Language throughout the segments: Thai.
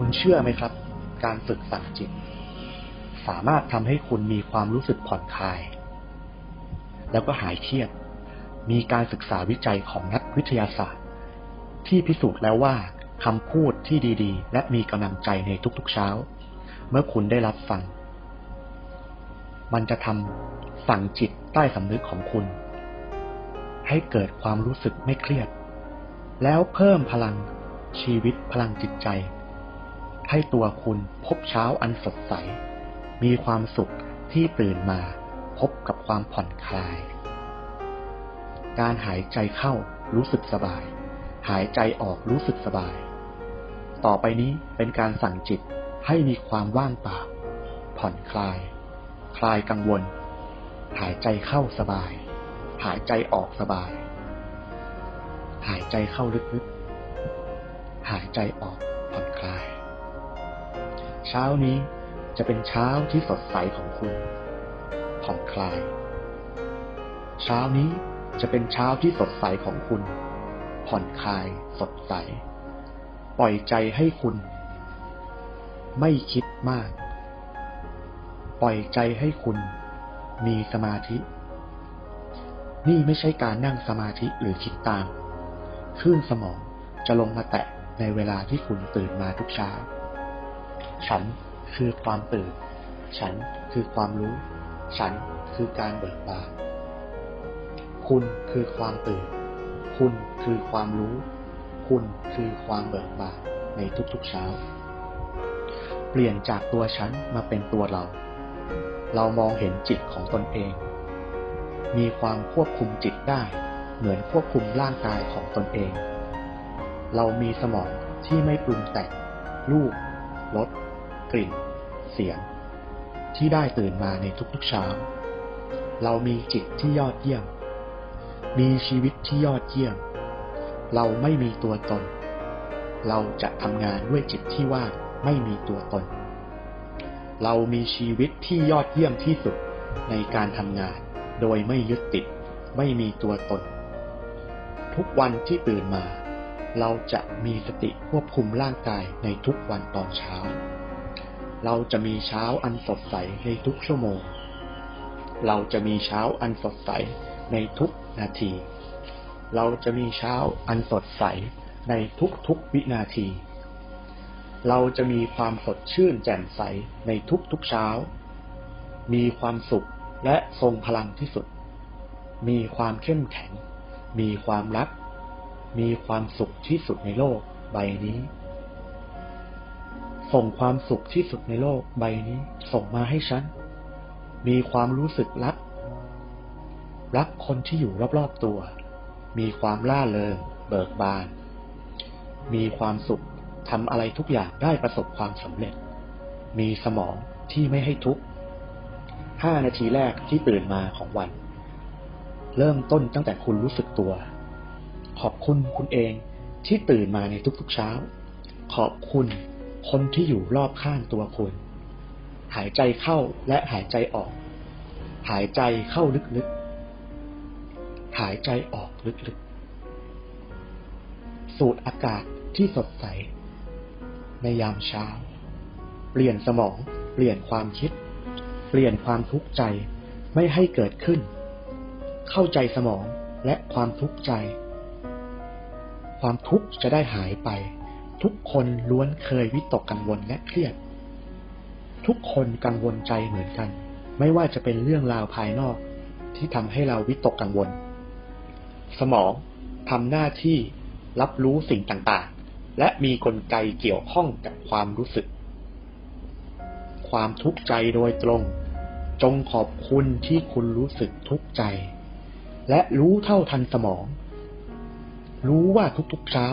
คุณเชื่อไหมครับ การฝึกสั่งจิต สามารถทำให้คุณมีความรู้สึกผ่อนคลาย แล้วก็หายเครียด มีการศึกษาวิจัยของนักวิทยาศาสตร์ ที่พิสูจน์แล้วว่าคำพูดที่ดีๆ และมีกำลังใจในทุกๆเช้า เมื่อคุณได้รับฟัง มันจะทำสั่งจิตใต้สำนึกของคุณ ให้เกิดความรู้สึกไม่เครียด แล้วเพิ่มพลังชีวิตพลังจิตใจ ให้ตัวคุณพบเช้าอันสดใส มีความสุขที่ตื่นมาพบกับความผ่อนคลาย การหายใจเข้ารู้สึกสบาย หายใจออกรู้สึกสบาย ต่อไปนี้เป็นการสั่งจิตให้มีความว่างเปล่า ผ่อนคลาย คลายกังวล หายใจเข้าสบาย หายใจออกสบาย หายใจเข้าลึกๆ หายใจออกผ่อนคลาย เช้านี้จะเป็นเช้าที่สดใสของคุณผ่อนคลาย เช้านี้จะเป็นเช้าที่สดใสของคุณ ผ่อนคลาย สดใส ปล่อยใจให้คุณ ไม่คิดมาก ปล่อยใจให้คุณ มีสมาธิ นี่ไม่ใช่การนั่งสมาธิหรือคิดตามคลื่นสมองจะลงมาแตะในเวลาที่คุณตื่นมาทุกเช้า ฉันคือความตื่น ฉันคือความรู้ ฉันคือการเบิกบาน คุณคือความตื่น คุณคือความรู้ คุณคือความเบิกบานในทุกๆเช้า เปลี่ยนจากตัวฉันมาเป็นตัวเรา เรามองเห็นจิตของตนเอง มีความควบคุมจิตได้ เหมือนควบคุมร่างกายของตนเอง เรามีสมองที่ไม่ปรุงแต่งรูปรส กลิ่น เสียง ที่ได้ตื่นมาในทุกๆเช้า เรามีจิตที่ยอดเยี่ยม มีชีวิตที่ยอดเยี่ยม เราไม่มีตัวตน เราจะทำงานด้วยจิตที่ว่างไม่มีตัวตน เรามีชีวิตที่ยอดเยี่ยมที่สุดในการทำงาน โดยไม่ยึดติด ไม่มีตัวตน ทุกวันที่ตื่นมา เราจะมีสติควบคุมร่างกายในทุกวันตอนเช้า เราจะมีเช้าอันสดใสในทุกชั่วโมง เราจะมีเช้าอันสดใสในทุกนาที เราจะมีเช้าอันสดใสในทุกๆวินาที เราจะมีความสดชื่นแจ่มใสในทุกๆเช้า มีความสุขและทรงพลังที่สุด มีความเข้มแข็ง มีความรัก มีความสุขที่สุดในโลกใบนี้ ส่งความสุขที่สุดในโลกใบนี้ส่งมาให้ฉัน มีความรู้สึกรัก รักคนที่อยู่รอบๆตัว มีความล่าเริงเบิกบาน มีความสุขทำอะไรทุกอย่างได้ประสบความสำเร็จ มีสมองที่ไม่ให้ทุกข์ห้านาทีแรกที่ตื่นมาของวัน เริ่มต้นตั้งแต่คุณรู้สึกตัว ขอบคุณคุณเองที่ตื่นมาในทุกๆเช้า ขอบคุณ คนที่อยู่รอบข้างตัวคุณ หายใจเข้าและหายใจออก หายใจเข้าลึกๆ หายใจออกลึกๆ สูดอากาศที่สดใส ในยามเช้า เปลี่ยนสมอง เปลี่ยนความคิด เปลี่ยนความทุกข์ใจไม่ให้เกิดขึ้น เข้าใจสมองและความทุกข์ใจ ความทุกข์จะได้หายไป ทุกคนล้วนเคยวิตกกังวลและเครียด ทุกคนกังวลใจเหมือนกัน ไม่ว่าจะเป็นเรื่องราวภายนอกที่ทำให้เราวิตกกังวล สมองทำหน้าที่รับรู้สิ่งต่างๆ และมีกลไกเกี่ยวข้องกับความรู้สึก ความทุกข์ใจโดยตรง จงขอบคุณที่คุณรู้สึกทุกข์ใจ และรู้เท่าทันสมอง รู้ว่าทุกๆเช้า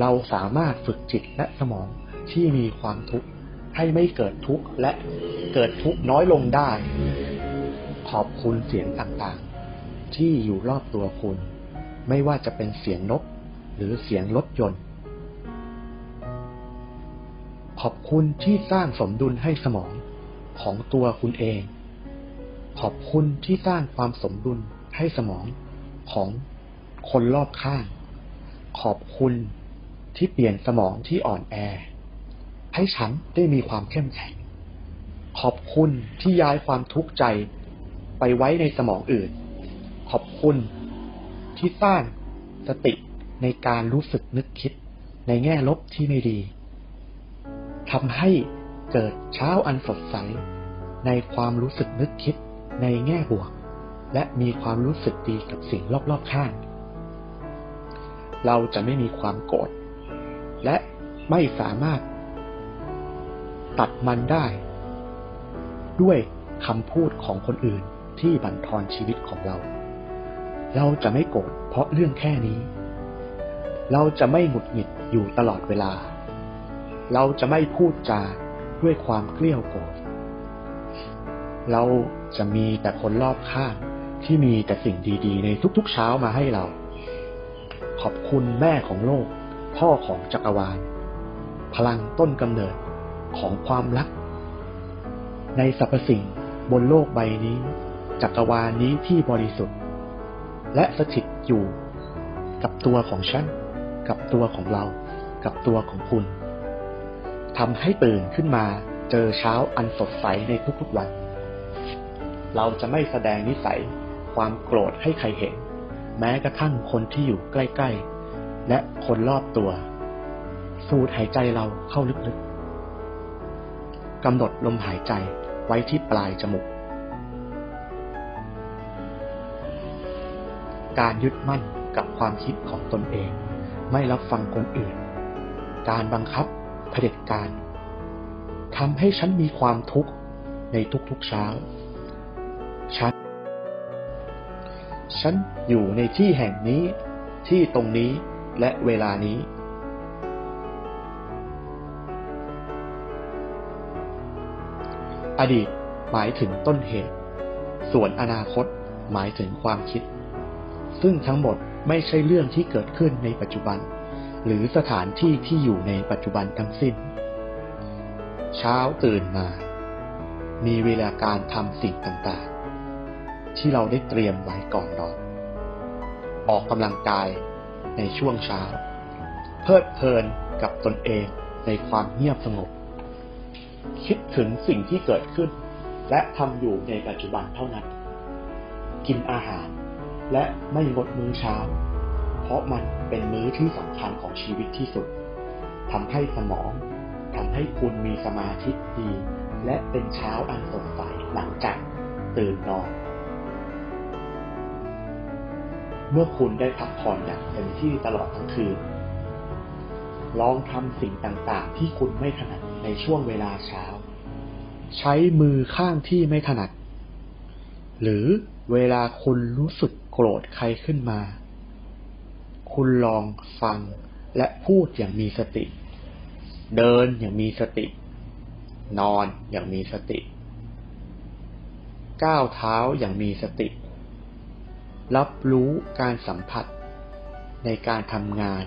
เราสามารถฝึกจิตและสมองที่มีความทุกข์ให้ไม่เกิดทุกข์และเกิดทุกข์น้อยลงได้ ขอบคุณเสียงต่างๆ ที่อยู่รอบตัวคุณ ไม่ว่าจะเป็นเสียงนกหรือเสียงรถยนต์ ขอบคุณที่สร้างสมดุลให้สมองของตัวคุณเอง ขอบคุณที่สร้างความสมดุลให้สมองของคนรอบข้าง ขอบคุณ ที่เปลี่ยนสมองที่อ่อนแอ ให้ฉันได้มีความเข้มแข็ง ขอบคุณที่ย้ายความทุกข์ใจไปไว้ในสมองอื่น ขอบคุณที่สร้างสติในการรู้สึกนึกคิดในแง่ลบที่ไม่ดีทำให้เกิดเช้าอันสดใส ในความรู้สึกนึกคิดในแง่บวก และมีความรู้สึกดีกับสิ่งรอบๆข้าง เราจะไม่มีความโกรธ และไม่สามารถตัดมันได้ ด้วยคำพูดของคนอื่นที่บั่นทอนชีวิตของเรา เราจะไม่โกรธเพราะเรื่องแค่นี้ เราจะไม่หงุดหงิดอยู่ตลอดเวลา เราจะไม่พูดจาด้วยความเกลี้ยวโกรธเราจะมีแต่คนรอบข้างที่มีแต่สิ่งดีๆ ในทุกๆเช้ามาให้เรา ขอบคุณแม่ของโลก พ่อของจักรวาล พลังต้นกำเนิดของความรัก ในสรรพสิ่งบนโลกใบนี้ จักรวาลนี้ที่บริสุทธิ์ และสถิตอยู่กับตัวของฉัน กับตัวของเรา กับตัวของคุณทำให้ตื่นขึ้นมาเจอเช้าอันสดใสในทุกๆวัน เราจะไม่แสดงนิสัยความโกรธให้ใครเห็น แม้กระทั่งคนที่อยู่ใกล้ ๆ และคนรอบตัว สูดหายใจเราเข้าลึกๆกำหนดลมหายใจไว้ที่ปลายจมูก การยึดมั่นกับความคิดของตนเอง ไม่รับฟังคนอื่น การบังคับเผด็จการทำให้ฉันมีความทุกข์ในทุกๆเช้า ฉัน ฉันอยู่ในที่แห่งนี้ที่ตรงนี้ และเวลานี้ อดีตหมายถึงต้นเหตุ ส่วนอนาคตหมายถึงความคิด ซึ่งทั้งหมดไม่ใช่เรื่องที่เกิดขึ้นในปัจจุบัน หรือสถานที่ที่อยู่ในปัจจุบันทั้งสิ้น เช้าตื่นมา มีเวลาการทำสิ่งต่างๆ ที่เราได้เตรียมไว้ก่อนนอน ออกกำลังกาย ในช่วงเช้า เพลิดเพลินกับตนเองในความเงียบสงบ คิดถึงสิ่งที่เกิดขึ้น และทำอยู่ในปัจจุบันเท่านั้น กินอาหาร และไม่งดมื้อเช้า เพราะมันเป็นมื้อที่สำคัญของชีวิตที่สุดทำให้สมองทำให้คุณมีสมาธิดี และเป็นเช้าอันสดใสหลังจากตื่นนอน เมื่อคุณได้พักผ่อนอย่างเต็มที่ตลอดทั้งคืน ลองทำสิ่งต่างๆ ที่คุณไม่ถนัดในช่วงเวลาเช้า ใช้มือข้างที่ไม่ถนัด หรือเวลาคุณรู้สึกโกรธใครขึ้นมา คุณลองฟังและพูดอย่างมีสติ เดินอย่างมีสติ นอนอย่างมีสติ ก้าวเท้าอย่างมีสติ รับรู้การสัมผัสในการทำงาน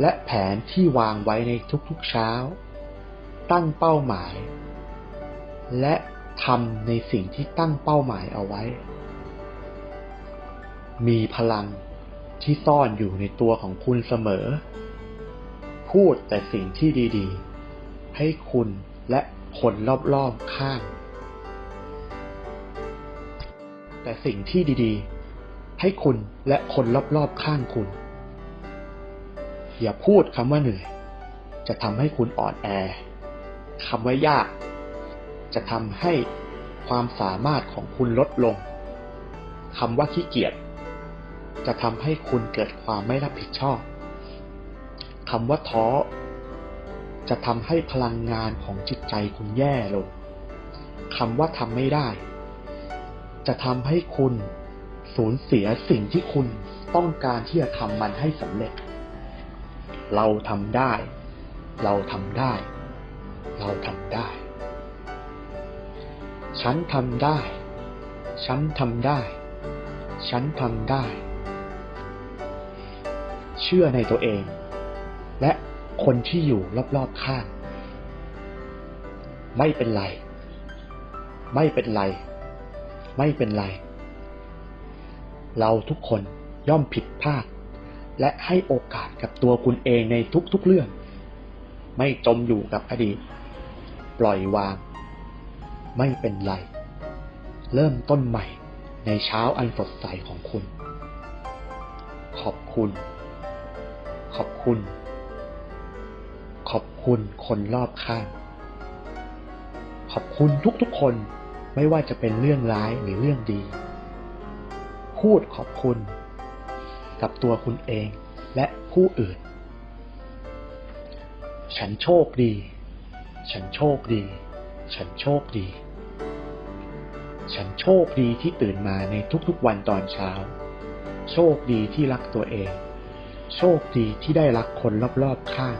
และแผนที่วางไว้ในทุกๆเช้า ตั้งเป้าหมาย และทำในสิ่งที่ตั้งเป้าหมายเอาไว้ มีพลังที่ซ่อนอยู่ในตัวของคุณเสมอ พูดแต่สิ่งที่ดีๆ ให้คุณและคนรอบๆข้าง แต่สิ่งที่ดีๆ ให้คุณและคนรอบๆข้างคุณ อย่าพูดคำว่าเหนื่อย จะทำให้คุณอ่อนแอคำว่ายาก จะทำให้ความสามารถของคุณลดลงคำว่าขี้เกียจจะทำให้คุณเกิดความไม่รับผิดชอบคำว่าท้อ จะทำให้พลังงานของจิตใจคุณแย่ลงคำว่าทำไม่ได้ จะทำให้คุณสูญเสียสิ่งที่คุณต้องการที่จะทำมันให้สำเร็จ เราทำได้ เราทำได้ เราทำได้ ฉันทำได้ ฉันทำได้ ฉันทำได้ เชื่อในตัวเอง และคนที่อยู่รอบๆข้าง ไม่เป็นไร ไม่เป็นไร ไม่เป็นไร เราทุกคนย่อมผิดพลาด และให้โอกาสกับตัวคุณเองในทุกๆเรื่อง ไม่จมอยู่กับอดีต ปล่อยวาง ไม่เป็นไร เริ่มต้นใหม่ในเช้าอันสดใสของคุณ ขอบคุณ ขอบคุณ ขอบคุณคนรอบข้าง ขอบคุณทุกๆคน ไม่ว่าจะเป็นเรื่องร้ายหรือเรื่องดี พูดขอบคุณ กับตัวคุณเองและผู้อื่น ฉันโชคดี ฉันโชคดี ฉันโชคดี ฉันโชคดีที่ตื่นมาในทุกๆวันตอนเช้า โชคดีที่รักตัวเอง โชคดีที่ได้รักคนรอบๆข้าง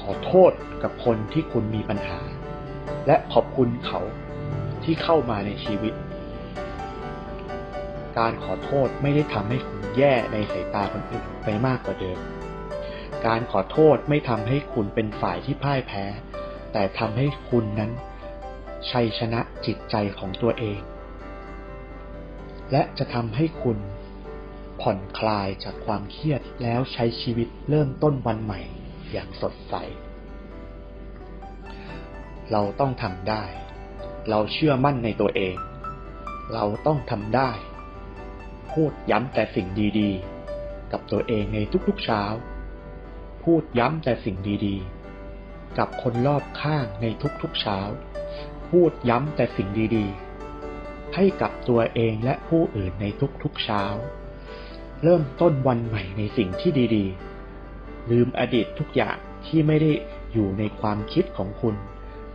ขอโทษกับคนที่คุณมีปัญหา และขอบคุณเขาที่เข้ามาในชีวิต การขอโทษไม่ได้ทำให้คุณแย่ในสายตาคนอื่นไปมากกว่าเดิม การขอโทษไม่ทำให้คุณเป็นฝ่ายที่พ่ายแพ้ แต่ทำให้คุณนั้น ชัยชนะจิตใจของตัวเอง และจะทำให้คุณผ่อนคลายจากความเครียดแล้วใช้ชีวิตเริ่มต้นวันใหม่อย่างสดใส เราต้องทำได้ เราเชื่อมั่นในตัวเอง เราต้องทำได้ พูดย้ำแต่สิ่งดีๆ กับตัวเองในทุกๆเช้า พูดย้ำแต่สิ่งดีๆ กับคนรอบข้างในทุกๆเช้า พูดย้ำแต่สิ่งดีๆ ให้กับตัวเองและผู้อื่นในทุกๆเช้า เริ่มต้นวันใหม่ในสิ่งที่ดีๆ ลืมอดีตทุกอย่างที่ไม่ได้อยู่ในความคิดของคุณ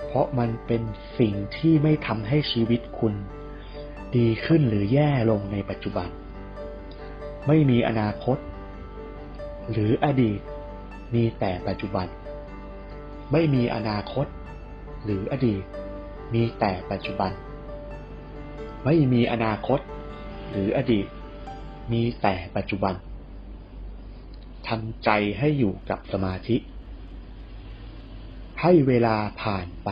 เพราะมันเป็นสิ่งที่ไม่ทำให้ชีวิตคุณ ดีขึ้นหรือแย่ลงในปัจจุบัน ไม่มีอนาคต หรืออดีต มีแต่ปัจจุบัน ไม่มีอนาคต หรืออดีต มีแต่ปัจจุบัน ไม่มีอนาคต หรืออดีต มีแต่ปัจจุบันทำใจให้อยู่กับสมาธิ ให้เวลาผ่านไป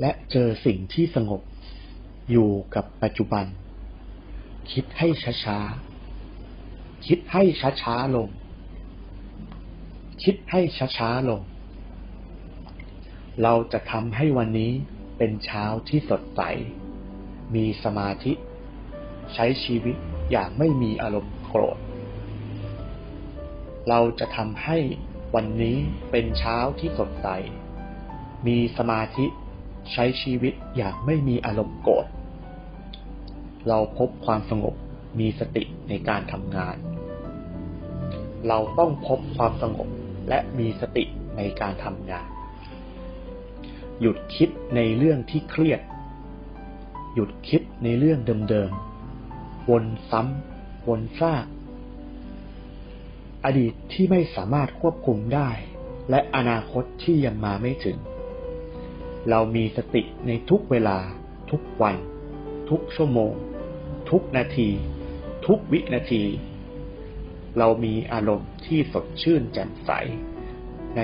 และเจอสิ่งที่สงบ อยู่กับปัจจุบัน คิดให้ช้าๆ คิดให้ช้าๆลง คิดให้ช้าๆลง เราจะทำให้วันนี้เป็นเช้าที่สดใส มีสมาธิ ใช้ชีวิตอย่างไม่มีอารมณ์โกรธ เราจะทำให้วันนี้เป็นเช้าที่สดใส มีสมาธิใช้ชีวิตอย่างไม่มีอารมณ์โกรธ เราพบความสงบมีสติในการทำงาน เราต้องพบความสงบและมีสติในการทำงาน หยุดคิดในเรื่องที่เครียด หยุดคิดในเรื่องเดิมๆ วนซ้ำ วนซาก อดีตที่ไม่สามารถควบคุมได้ และอนาคตที่ยังมาไม่ถึง เรามีสติในทุกเวลา ทุกวัน ทุกชั่วโมง ทุกนาที ทุกวินาที เรามีอารมณ์ที่สดชื่นแจ่มใส ใน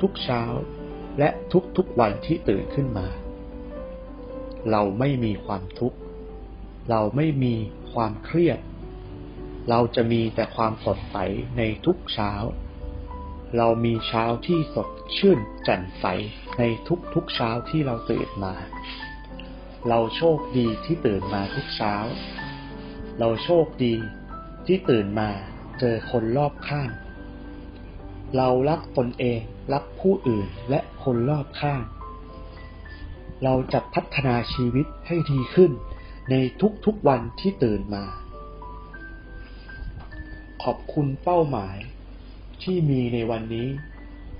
ทุกๆเช้า และทุกๆวันที่ตื่นขึ้นมา เราไม่มีความทุกข์ เราไม่มีความเครียด เราจะมีแต่ความสดใสในทุกเช้า เรามีเช้าที่สดชื่นแจ่มใสในทุกๆเช้าที่เราตื่นมา เราโชคดีที่ตื่นมาทุกเช้า เราโชคดีที่ตื่นมาเจอคนรอบข้าง เรารักตนเองรักผู้อื่นและคนรอบข้าง เราจะพัฒนาชีวิตให้ดีขึ้นในทุกๆวันที่ตื่นมา ขอบคุณเป้าหมาย ที่มีในวันนี้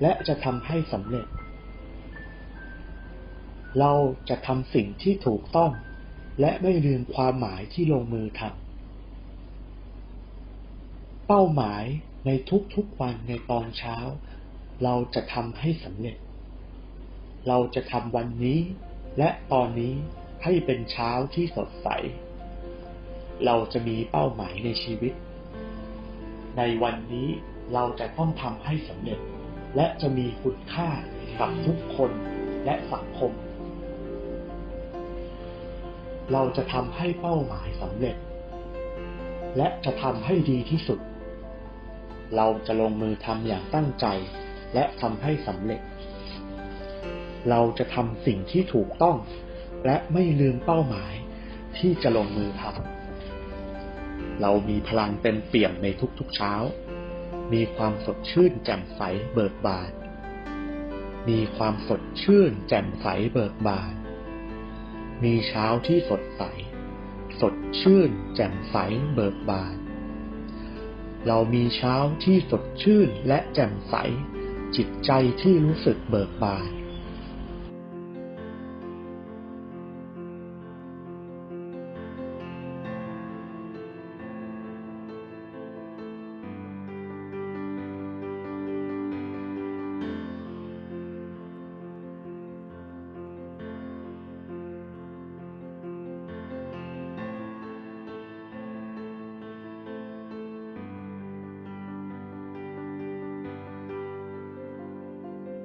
และจะทำให้สำเร็จ เราจะทำสิ่งที่ถูกต้อง และไม่ลืมความหมายที่ลงมือทำเป้าหมายในทุกๆวันในตอนเช้า เราจะทำให้สำเร็จ เราจะทำวันนี้ และตอนนี้ให้เป็นเช้าที่สดใส เราจะมีเป้าหมายในชีวิต ในวันนี้ เราจะต้องทำให้สำเร็จ และจะมีคุณค่ากับทุกคนและสังคม เราจะทำให้เป้าหมายสำเร็จ และจะทำให้ดีที่สุด เราจะลงมือทำอย่างตั้งใจ และทำให้สำเร็จ เราจะทำสิ่งที่ถูกต้อง และไม่ลืมเป้าหมายที่จะลงมือทำเรามีพลังเต็มเปี่ยมในทุกๆเช้า มีความสดชื่นแจ่มใสเบิกบาน มีความสดชื่นแจ่มใสเบิกบาน มีเช้าที่สดใส สดชื่นแจ่มใสเบิกบาน เรามีเช้าที่สดชื่นและแจ่มใส จิตใจที่รู้สึกเบิกบาน